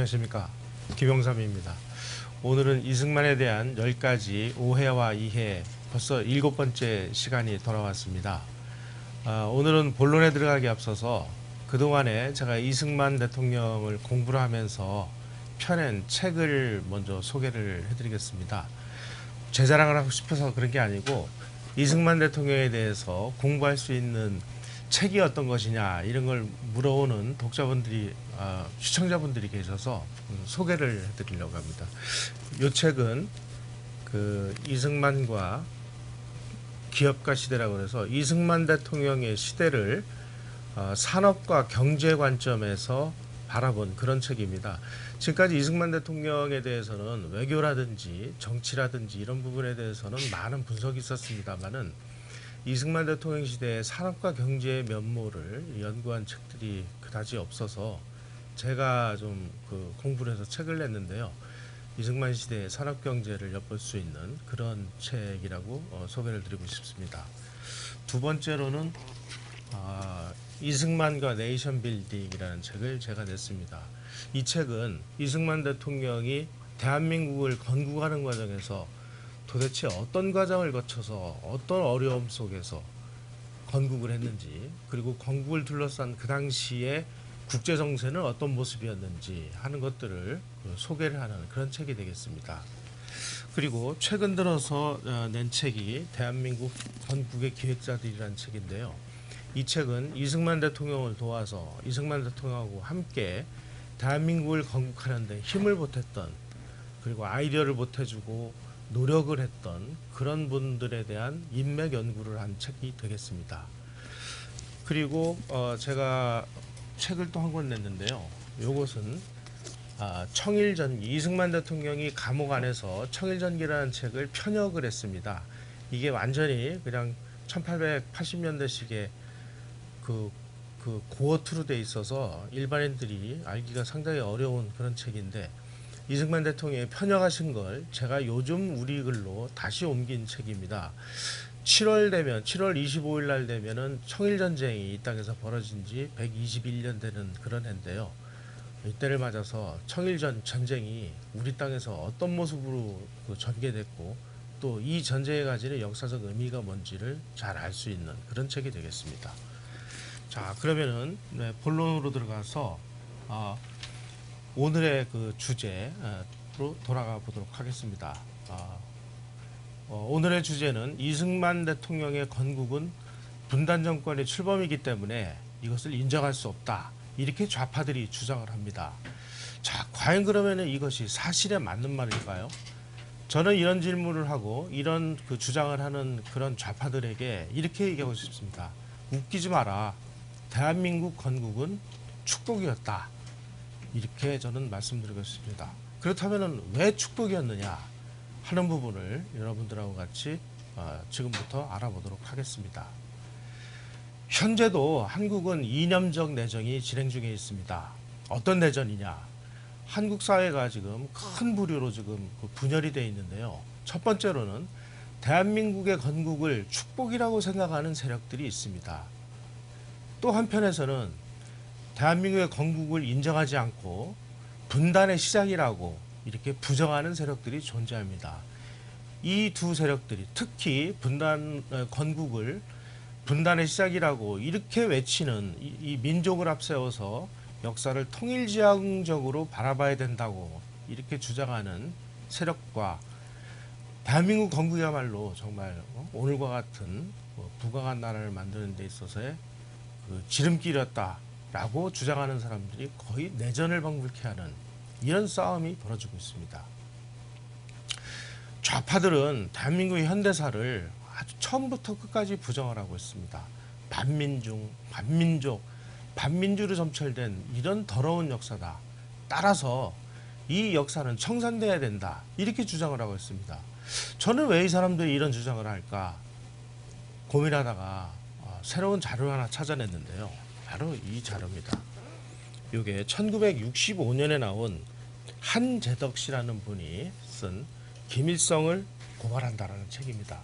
안녕하십니까 김영삼입니다. 오늘은 이승만에 대한 10가지 오해와 이해 벌써 일곱 번째 시간이 돌아왔습니다. 아, 오늘은 본론에 들어가기 앞서서 그동안에 제가 이승만 대통령을 공부를 하면서 펴낸 책을 먼저 소개를 해드리겠습니다. 제 자랑을 하고 싶어서 그런 게 아니고 이승만 대통령에 대해서 공부할 수 있는 책이 어떤 것이냐 이런 걸 물어오는 독자분들이 아, 시청자분들이 계셔서 음, 소개를 해드리려고 합니다. 이 책은 그 이승만과 기업가 시대라고 해서 이승만 대통령의 시대를 어, 산업과 경제 관점에서 바라본 그런 책입니다. 지금까지 이승만 대통령에 대해서는 외교라든지 정치라든지 이런 부분에 대해서는 많은 분석이 있었습니다만은 이승만 대통령 시대의 산업과 경제의 면모를 연구한 책들이 그다지 없어서 제가 좀 그 공부를 해서 책을 냈는데요. 이승만 시대의 산업 경제를 엿볼 수 있는 그런 책이라고 어, 소개를 드리고 싶습니다. 두 번째로는 아, 이승만과 네이션 빌딩이라는 책을 제가 냈습니다. 이 책은 이승만 대통령이 대한민국을 건국하는 과정에서 도대체 어떤 과정을 거쳐서 어떤 어려움 속에서 건국을 했는지 그리고 건국을 둘러싼 그 당시에 국제 정세는 어떤 모습이었는지 하는 것들을 그 소개를 하는 그런 책이 되겠습니다. 그리고 최근 들어서 어, 낸 책이 대한민국 건국의 기획자들이라는 책인데요. 이 책은 이승만 대통령을 도와서 이승만 대통령하고 함께 대한민국을 건국하는 데 힘을 보탰던 그리고 아이디어를 보태주고 노력을 했던 그런 분들에 대한 인맥 연구를 한 책이 되겠습니다. 그리고 어 제가 책을 또 한 권 냈는데요. 요것은 아, 청일전기 이승만 대통령이 감옥 안에서 청일전기라는 책을 편역을 했습니다. 이게 완전히 그냥 1880년대식의 그, 그 고어투로 돼 있어서 일반인들이 알기가 상당히 어려운 그런 책인데 이승만 대통령이 편역하신 걸 제가 요즘 우리 글로 다시 옮긴 책입니다. 7월 되면 7월 25일 날 되면은 청일 전쟁이 이 땅에서 벌어진 지 121년 되는 그런 해인데요. 이때를 맞아서 청일전 전쟁이 우리 땅에서 어떤 모습으로 그 전개됐고 또 이 전쟁에 가지는 역사적 의미가 뭔지를 잘 알 수 있는 그런 책이 되겠습니다. 자 그러면은 네, 본론으로 들어가서 아, 오늘의 그 주제로 돌아가 보도록 하겠습니다. 아, 어, 오늘의 주제는 이승만 대통령의 건국은 분단 정권의 출범이기 때문에 이것을 인정할 수 없다. 이렇게 좌파들이 주장을 합니다. 자, 과연 그러면 이것이 사실에 맞는 말일까요? 저는 이런 질문을 하고 이런 그 주장을 하는 그런 좌파들에게 이렇게 얘기하고 싶습니다. 웃기지 마라. 대한민국 건국은 축복이었다. 이렇게 저는 말씀드리고 싶습니다. 그렇다면 왜 축복이었느냐 하는 부분을 여러분들하고 같이 어, 지금부터 알아보도록 하겠습니다. 현재도 한국은 이념적 내정이 진행 중에 있습니다. 어떤 내전이냐? 한국 사회가 지금 큰 부류로 지금 그 분열이 되어 있는데요. 첫 번째로는 대한민국의 건국을 축복이라고 생각하는 세력들이 있습니다. 또 한편에서는 대한민국의 건국을 인정하지 않고 분단의 시작이라고 이렇게 부정하는 세력들이 존재합니다. 이 두 세력들이 특히 분단 어, 건국을 분단의 시작이라고 이렇게 외치는 이, 이 민족을 앞세워서 역사를 통일지향적으로 바라봐야 된다고 이렇게 주장하는 세력과 대한민국 건국이야말로 정말 어, 오늘과 같은 뭐 부강한 나라를 만드는 데 있어서의 그 지름길이었다 라고 주장하는 사람들이 거의 내전을 방불케 하는 이런 싸움이 벌어지고 있습니다. 좌파들은 대한민국의 현대사를 아주 처음부터 끝까지 부정을 하고 있습니다. 반민중, 반민족, 반민주로 점철된 이런 더러운 역사다. 따라서 이 역사는 청산돼야 된다. 이렇게 주장을 하고 있습니다. 저는 왜 이 사람들이 이런 주장을 할까 고민하다가 어, 새로운 자료를 하나 찾아냈는데요. 바로 이 자료입니다. 이게 1965년에 나온 한재덕 씨라는 분이 쓴 김일성을 고발한다라는 책입니다.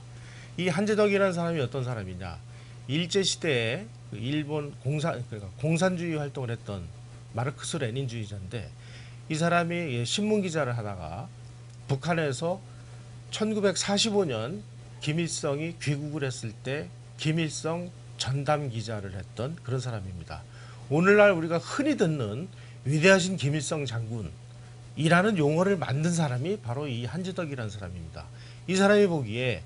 이 한재덕이라는 사람이 어떤 사람이냐? 일제 시대에 그 일본 공산 그러니까 공산주의 활동을 했던 마르크스 레닌주의자인데 이 사람이 예, 신문 기자를 하다가 북한에서 1945년 김일성이 귀국을 했을 때 김일성 전담 기자를 했던 그런 사람입니다. 오늘날 우리가 흔히 듣는 위대하신 김일성 장군이라는 용어를 만든 사람이 바로 이 한지덕이라는 사람입니다. 이 사람이 보기에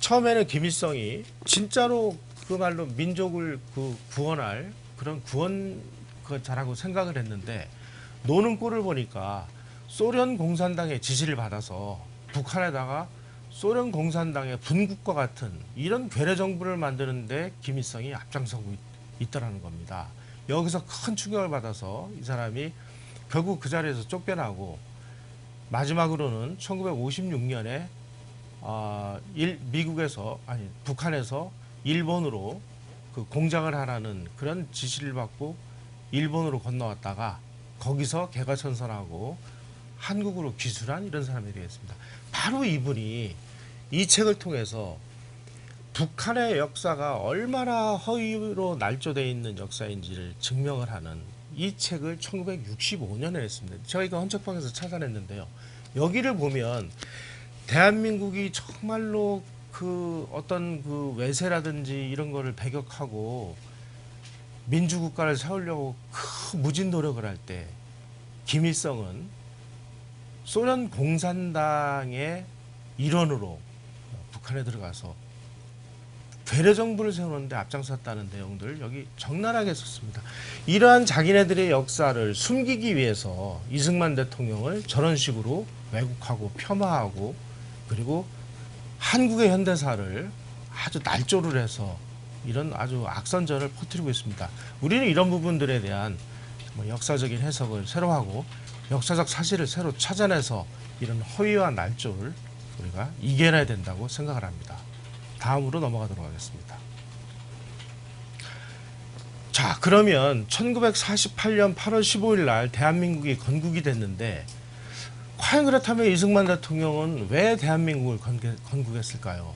처음에는 김일성이 진짜로 그 말로 민족을 그 구원할 그런 구원 그 자라고 생각을 했는데 노는 꼴을 보니까 소련 공산당의 지시를 받아서 북한에다가 소련 공산당의 분국과 같은 이런 괴뢰 정부를 만드는데 김일성이 앞장서고 있, 있다라는 겁니다. 여기서 큰 충격을 받아서 이 사람이 결국 그 자리에서 쫓겨나고 마지막으로는 1956년에 아, 일, 미국에서 아니 북한에서 일본으로 그 공장을 하라는 그런 지시를 받고 일본으로 건너왔다가 거기서 개가 천선하고 한국으로 기술한 이런 사람이 되겠습니다. 바로 이분이 이 책을 통해서 북한의 역사가 얼마나 허위로 날조되어 있는 역사인지를 증명을 하는 이 책을 1965년에 했습니다. 저희가 헌책방에서 찾아냈는데요. 여기를 보면 대한민국이 정말로 그 어떤 그 외세라든지 이런 거를 배격하고 민주국가를 세우려고 큰 무진 노력을 할 때 김일성은 소련 공산당의 일원으로 북한에 들어가서 괴뢰 정부를 세우는데 앞장섰다는 내용들 여기 적나라하게 썼습니다. 이러한 자기네들의 역사를 숨기기 위해서 이승만 대통령을 저런 식으로 왜곡하고 폄하하고 그리고 한국의 현대사를 아주 날조를 해서 이런 아주 악선전을 퍼뜨리고 있습니다. 우리는 이런 부분들에 대한 뭐 역사적인 해석을 새로 하고 역사적 사실을 새로 찾아내서 이런 허위와 날조를 우리가 이겨내야 된다고 생각을 합니다. 다음으로 넘어가도록 하겠습니다. 자, 그러면 1948년 8월 15일 날 대한민국이 건국이 됐는데 과연 그렇다면 이승만 대통령은 왜 대한민국을 건국했을까요?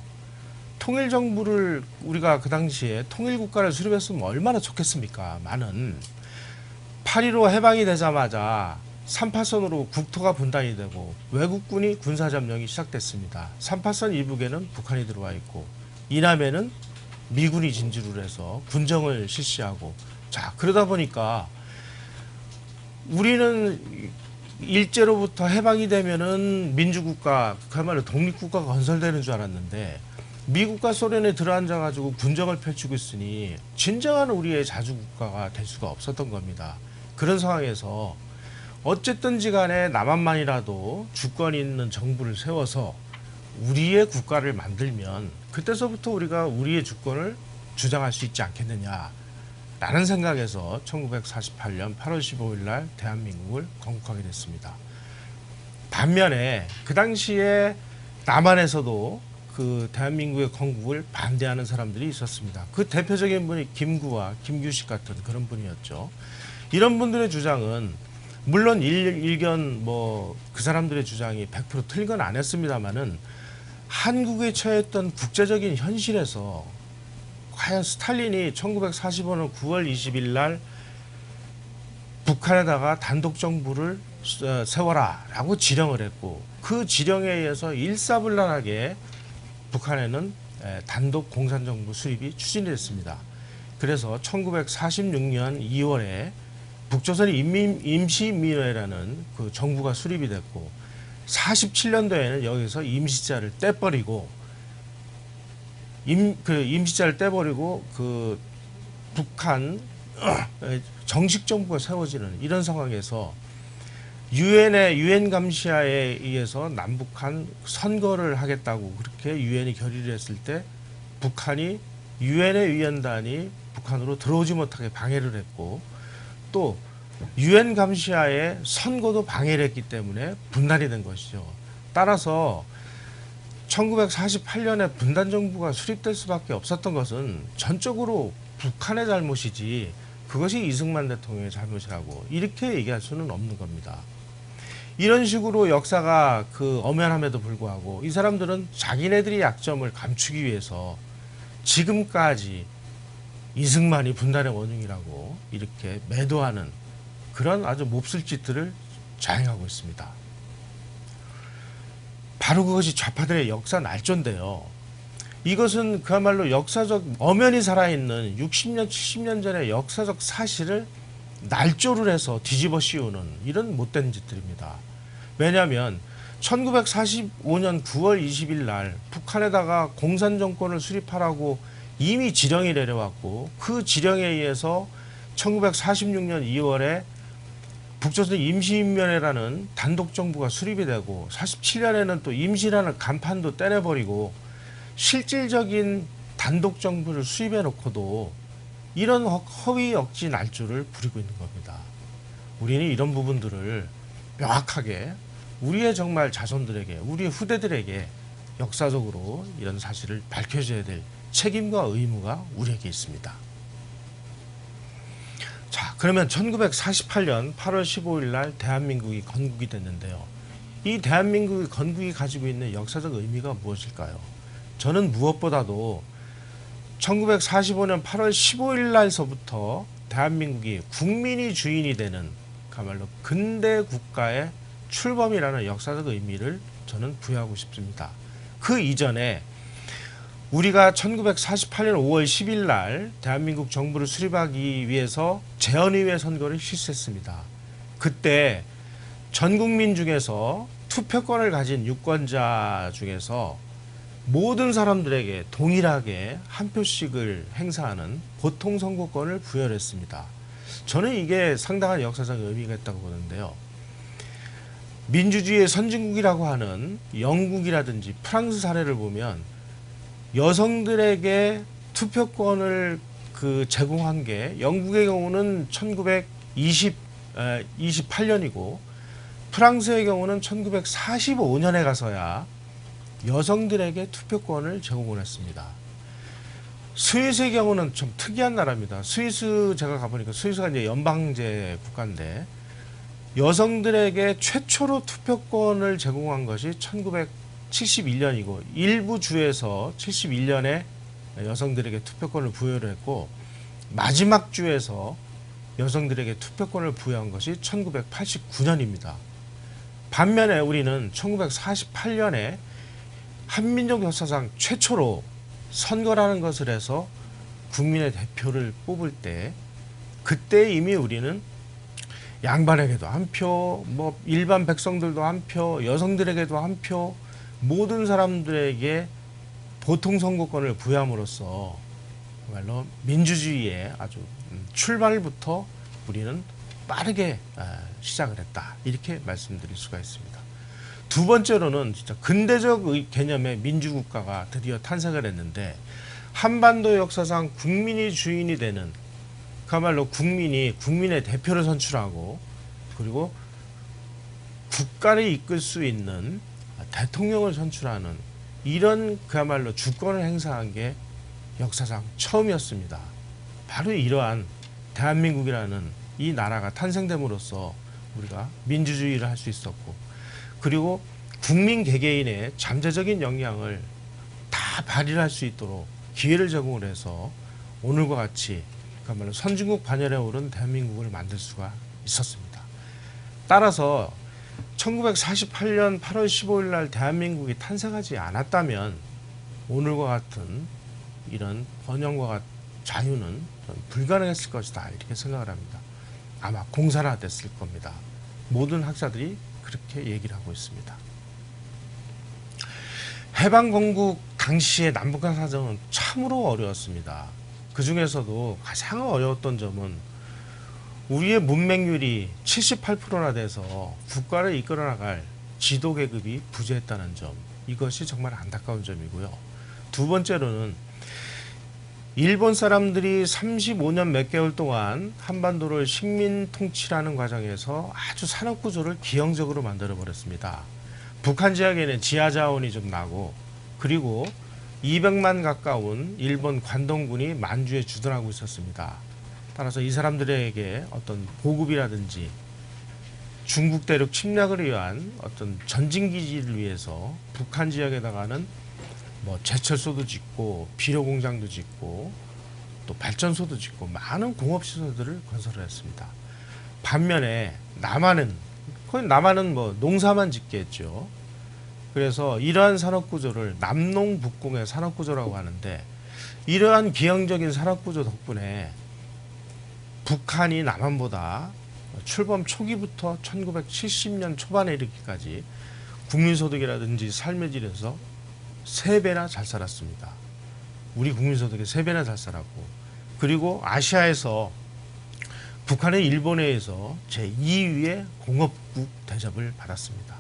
통일 정부를 우리가 그 당시에 통일 국가를 수립했으면 얼마나 좋겠습니까? 많은 8.15 해방이 되자마자 3파선으로 국토가 분단이 되고 외국군이 군사점령이 시작됐습니다. 3파선 이북에는 북한이 들어와 있고 이남에는 미군이 진주를 해서 군정을 실시하고 자 그러다 보니까 우리는 일제로부터 해방이 되면은 민주국가 그야말로 독립국가가 건설되는 줄 알았는데 미국과 소련에 들어앉아 가지고 군정을 펼치고 있으니 진정한 우리의 자주국가가 될 수가 없었던 겁니다. 그런 상황에서 어쨌든지 간에 남한만이라도 주권 있는 정부를 세워서 우리의 국가를 만들면 그때서부터 우리가 우리의 주권을 주장할 수 있지 않겠느냐 라는 생각에서 1948년 8월 15일 날 대한민국을 건국하게 됐습니다. 반면에 그 당시에 남한에서도 그 대한민국의 건국을 반대하는 사람들이 있었습니다. 그 대표적인 분이 김구와 김규식 같은 그런 분이었죠. 이런 분들의 주장은 물론 일, 일견 뭐 그 사람들의 주장이 100% 틀건 안 했습니다만은 한국에 처했던 국제적인 현실에서 과연 스탈린이 1945년 9월 20일 날 북한에다가 단독 정부를 어, 세워라라고 지령을 했고 그 지령에 의해서 일사불란하게 북한에는 단독 공산정부 수립이 추진이 됐습니다. 그래서 1946년 2월에 북조선 인민 임시민회라는 그 정부가 수립이 됐고 47년도에는 여기서 임시자를 떼버리고 임, 그 임시자를 떼버리고 그 북한 정식 정부가 세워지는 이런 상황에서 유엔의 유엔 감시하에 의해서 남북한 선거를 하겠다고 그렇게 유엔이 결의를 했을 때 북한이 유엔의 위원단이 북한으로 들어오지 못하게 방해를 했고 또 유엔 감시하에 선거도 방해를 했기 때문에 분단이 된 것이죠. 따라서 1948년에 분단 정부가 수립될 수밖에 없었던 것은 전적으로 북한의 잘못이지 그것이 이승만 대통령의 잘못이라고 이렇게 얘기할 수는 없는 겁니다. 이런 식으로 역사가 그 엄연함에도 불구하고 이 사람들은 자기네들의 약점을 감추기 위해서 지금까지 이승만이 분단의 원흉이라고 이렇게 매도하는 그런 아주 몹쓸 짓들을 자행하고 있습니다. 바로 그것이 좌파들의 역사 날조인데요. 이것은 그야말로 역사적 엄연히 살아있는 60년, 70년 전의 역사적 사실을 날조를 해서 뒤집어 씌우는 이런 못된 짓들입니다. 왜냐하면 1945년 9월 20일 날 북한에다가 공산 정권을 수립하라고 이미 지령이 내려왔고 그 지령에 의해서 1946년 2월에 북조선 임시인면회라는 단독 정부가 수립이 되고 47년에는 또 임시라는 간판도 떼내버리고 실질적인 단독 정부를 수립해 놓고도 이런 허- 허위 억지 날조를 부리고 있는 겁니다. 우리는 이런 부분들을 명확하게 우리의 정말 자손들에게 우리의 후대들에게 역사적으로 이런 사실을 밝혀줘야 될 책임과 의무가 우리에게 있습니다. 자, 그러면 1948년 8월 15일 날 대한민국이 건국이 됐는데요. 이 대한민국이 건국이 가지고 있는 역사적 의미가 무엇일까요? 저는 무엇보다도 1945년 8월 15일 날서부터 대한민국이 국민이 주인이 되는 그야말로 근대 국가의 출범이라는 역사적 의미를 저는 부여하고 싶습니다. 그 이전에 우리가 1948년 5월 10일 날 대한민국 정부를 수립하기 위해서 재헌의회 선거를 실시했습니다. 그때 전 국민 중에서 투표권을 가진 유권자 중에서 모든 사람들에게 동일하게 한 표씩을 행사하는 보통 선거권을 부여를 했습니다. 저는 이게 상당한 역사적 의미가 있다고 보는데요. 민주주의의 선진국이라고 하는 영국이라든지 프랑스 사례를 보면 여성들에게 투표권을 그 제공한 게 영국의 경우는 1920 에, 28년이고 프랑스의 경우는 1945년에 가서야 여성들에게 투표권을 제공을 했습니다. 스위스의 경우는 좀 특이한 나라입니다. 스위스 제가 가보니까 스위스가 이제 연방제 국가인데 여성들에게 최초로 투표권을 제공한 것이 1971년이고 일부 주에서 71년에 여성들에게 투표권을 부여를 했고 마지막 주에서 여성들에게 투표권을 부여한 것이 1989년입니다. 반면에 우리는 1948년에 한민족 역사상 최초로 선거라는 것을 해서 국민의 대표를 뽑을 때 그때 이미 우리는 양반에게도 한 표, 뭐 일반 백성들도 한 표, 여성들에게도 한 표, 모든 사람들에게 보통 선거권을 부여함으로써 정말로 민주주의의 아주 음, 출발부터 우리는 빠르게 아, 시작을 했다 이렇게 말씀드릴 수가 있습니다. 두 번째로는 진짜 근대적 의- 개념의 민주국가가 드디어 탄생을 했는데 한반도 역사상 국민이 주인이 되는 그야말로 국민이 국민의 대표를 선출하고 그리고 국가를 이끌 수 있는 대통령을 선출하는 이런 그야말로 주권을 행사한 게 역사상 처음이었습니다. 바로 이러한 대한민국이라는 이 나라가 탄생됨으로써 우리가 민주주의를 할 수 있었고 그리고 국민 개개인의 잠재적인 역량을 다 발휘할 수 있도록 기회를 제공을 해서 오늘과 같이 그야말로 선진국 반열에 오른 대한민국을 만들 수가 있었습니다. 따라서 1948년 8월 15일 날 대한민국이 탄생하지 않았다면 오늘과 같은 이런 번영과 같- 자유는 불가능했을 것이다 이렇게 생각을 합니다. 아마 공산화됐을 겁니다. 모든 학자들이 그렇게 얘기를 하고 있습니다. 해방 건국 당시의 남북한 사정은 참으로 어려웠습니다. 그 중에서도 가장 어려웠던 점은 우리의 문맹률이 78%나 돼서 국가를 이끌어 나갈 지도 계급이 부재했다는 점 이것이 정말 안타까운 점이고요. 두 번째로는 일본 사람들이 35년 몇 개월 동안 한반도를 식민 통치라는 과정에서 아주 산업 구조를 기형적으로 만들어 버렸습니다. 북한 지역에는 지하 자원이 좀 나고 그리고 200만 가까운 일본 관동군이 만주에 주둔하고 있었습니다. 따라서 이 사람들에게 어떤 보급이라든지 중국 대륙 침략을 위한 어떤 전진 기지를 위해서 북한 지역에다가는 뭐 제철소도 짓고 비료 공장도 짓고 또 발전소도 짓고 많은 공업 시설들을 건설을 했습니다. 반면에 남한은 남한은 뭐 농사만 짓겠죠. 그래서 이러한 산업 구조를 남농북공의 산업 구조라고 하는데 이러한 기형적인 산업 구조 덕분에 북한이 남한보다 출범 초기부터 1970년 초반에 이르기까지 국민소득이라든지 삶의 질에서 세 배나 잘 살았습니다. 우리 국민소득이 세 배나 잘 살았고 그리고 아시아에서 북한은 일본에 의해서 제2위의 공업국 대접을 받았습니다.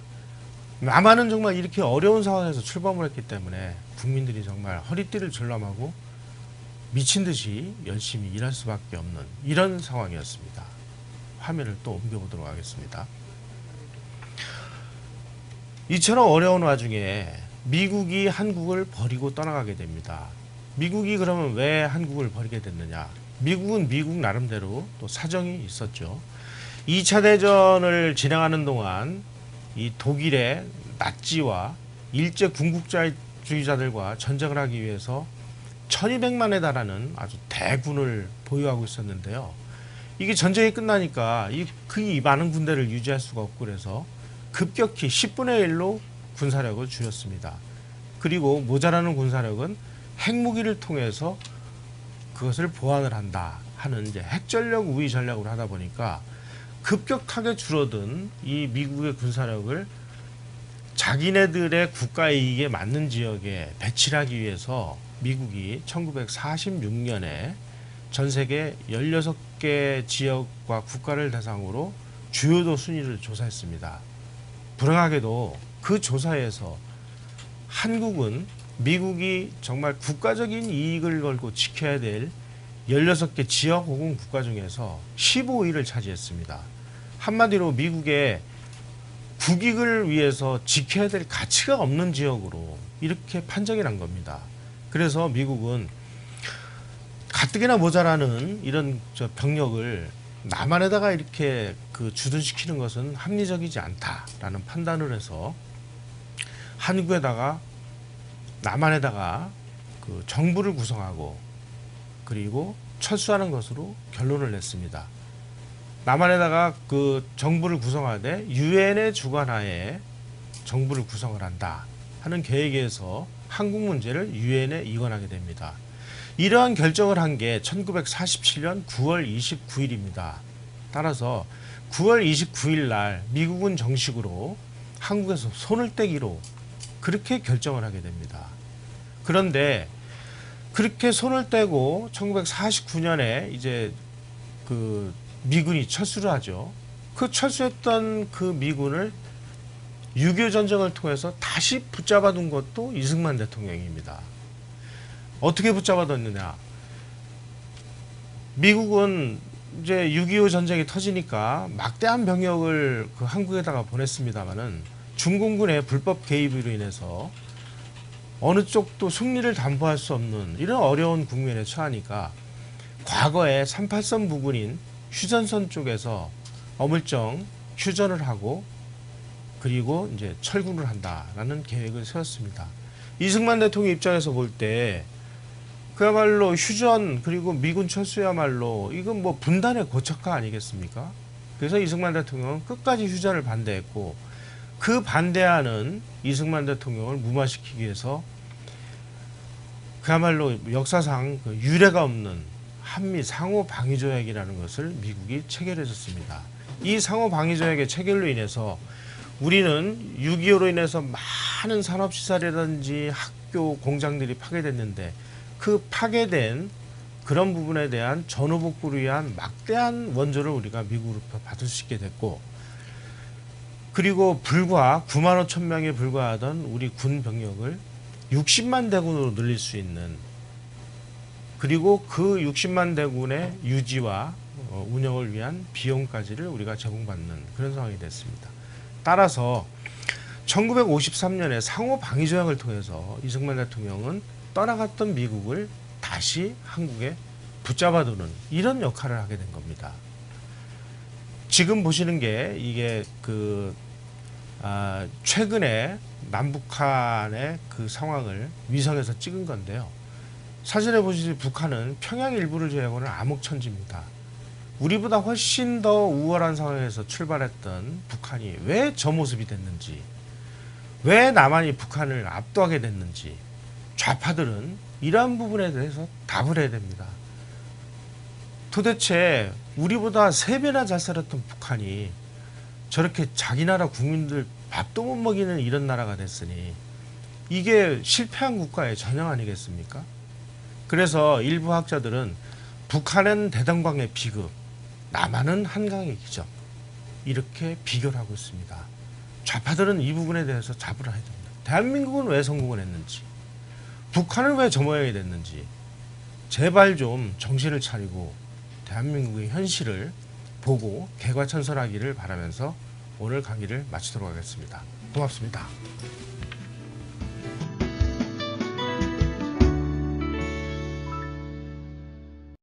남한은 정말 이렇게 어려운 상황에서 출범을 했기 때문에 국민들이 정말 허리띠를 절람하고 미친 듯이 열심히 일할 수밖에 없는 이런 상황이었습니다. 화면을 또 옮겨보도록 하겠습니다. 이처럼 어려운 와중에 미국이 한국을 버리고 떠나가게 됩니다. 미국이 그러면 왜 한국을 버리게 됐느냐? 미국은 미국 나름대로 또 사정이 있었죠. 2차 대전을 진행하는 동안 이 독일의 나치와 일제 군국주의자들과 전쟁을 하기 위해서 1200만에 달하는 아주 대군을 보유하고 있었는데요. 이게 전쟁이 끝나니까 이, 그 많은 군대를 유지할 수가 없고 그래서 급격히 10분의 1로 군사력을 줄였습니다. 그리고 모자라는 군사력은 핵무기를 통해서 그것을 보완을 한다 하는 이제 핵전력 우위 전략으로 하다 보니까 급격하게 줄어든 이 미국의 군사력을 자기네들의 국가 이익에 맞는 지역에 배치를 하기 위해서 미국이 1946년에 전 세계 16개 지역과 국가를 대상으로 주요도 순위를 조사했습니다. 불행하게도 그 조사에서 한국은 미국이 정말 국가적인 이익을 걸고 지켜야 될 16개 지역 혹은 국가 중에서 15위를 차지했습니다. 한마디로 미국의 국익을 위해서 지켜야 될 가치가 없는 지역으로 이렇게 판정이 난 겁니다. 그래서 미국은 가뜩이나 모자라는 이런 저 병력을 남한에다가 이렇게 그 주둔시키는 것은 합리적이지 않다라는 판단을 해서 한국에다가 남한에다가 그 정부를 구성하고 그리고 철수하는 것으로 결론을 냈습니다. 남한에다가 그 정부를 구성하되 유엔의 주관하에 정부를 구성을 한다 하는 계획에서 한국 문제를 유엔에 이관하게 됩니다. 이러한 결정을 한 게 1947년 9월 29일입니다. 따라서 9월 29일 날 미국은 정식으로 한국에서 손을 떼기로 그렇게 결정을 하게 됩니다. 그런데 그렇게 손을 떼고 1949년에 이제 그 미군이 철수를 하죠. 그 철수했던 그 미군을 6.25 전쟁을 통해서 다시 붙잡아둔 것도 이승만 대통령입니다. 어떻게 붙잡아뒀느냐. 미국은 이제 6.25 전쟁이 터지니까 막대한 병력을 그 한국에다가 보냈습니다마는 중공군의 불법 개입으로 인해서 어느 쪽도 승리를 담보할 수 없는 이런 어려운 국면에 처하니까 과거에 38선 부근인 휴전선 쪽에서 어물쩡 휴전을 하고 그리고 이제 철군을 한다라는 계획을 세웠습니다. 이승만 대통령 입장에서 볼 때 그야말로 휴전 그리고 미군 철수야말로 이건 뭐 분단의 고착화 아니겠습니까? 그래서 이승만 대통령은 끝까지 휴전을 반대했고 그 반대하는 이승만 대통령을 무마시키기 위해서 그야말로 역사상 그 유례가 없는 한미 상호 방위 조약이라는 것을 미국이 체결해줬습니다. 이 상호 방위 조약의 체결로 인해서 우리는 6.25로 인해서 많은 산업시설이라든지 학교, 공장들이 파괴됐는데 그 파괴된 그런 부분에 대한 전후복구를 위한 막대한 원조를 우리가 미국으로부터 받을 수 있게 됐고 그리고 불과 9만 5천 명에 불과하던 우리 군 병력을 60만 대군으로 늘릴 수 있는 그리고 그 60만 대군의 유지와 어, 운영을 위한 비용까지를 우리가 제공받는 그런 상황이 됐습니다. 따라서 1953년에 상호 방위 조약을 통해서 이승만 대통령은 떠나갔던 미국을 다시 한국에 붙잡아두는 이런 역할을 하게 된 겁니다. 지금 보시는 게 이게 그 아, 최근에 남북한의 그 상황을 위성에서 찍은 건데요. 사진에 보시듯이 북한은 평양 일부를 제외하고는 암흑천지입니다. 우리보다 훨씬 더 우월한 상황에서 출발했던 북한이 왜 저 모습이 됐는지, 왜 남한이 북한을 압도하게 됐는지 좌파들은 이러한 부분에 대해서 답을 해야 됩니다. 도대체 우리보다 세 배나 잘 살았던 북한이 저렇게 자기 나라 국민들 밥도 못 먹이는 이런 나라가 됐으니 이게 실패한 국가의 전형 아니겠습니까? 그래서 일부 학자들은 북한은 대동강의 비극, 남한은 한강의 기적 이렇게 비교를 하고 있습니다. 좌파들은 이 부분에 대해서 답을 해야 됩니다. 대한민국은 왜 성공을 했는지, 북한은 왜 저 모양이 됐는지 제발 좀 정신을 차리고 대한민국의 현실을 보고 개과천선하기를 바라면서 오늘 강의를 마치도록 하겠습니다. 고맙습니다.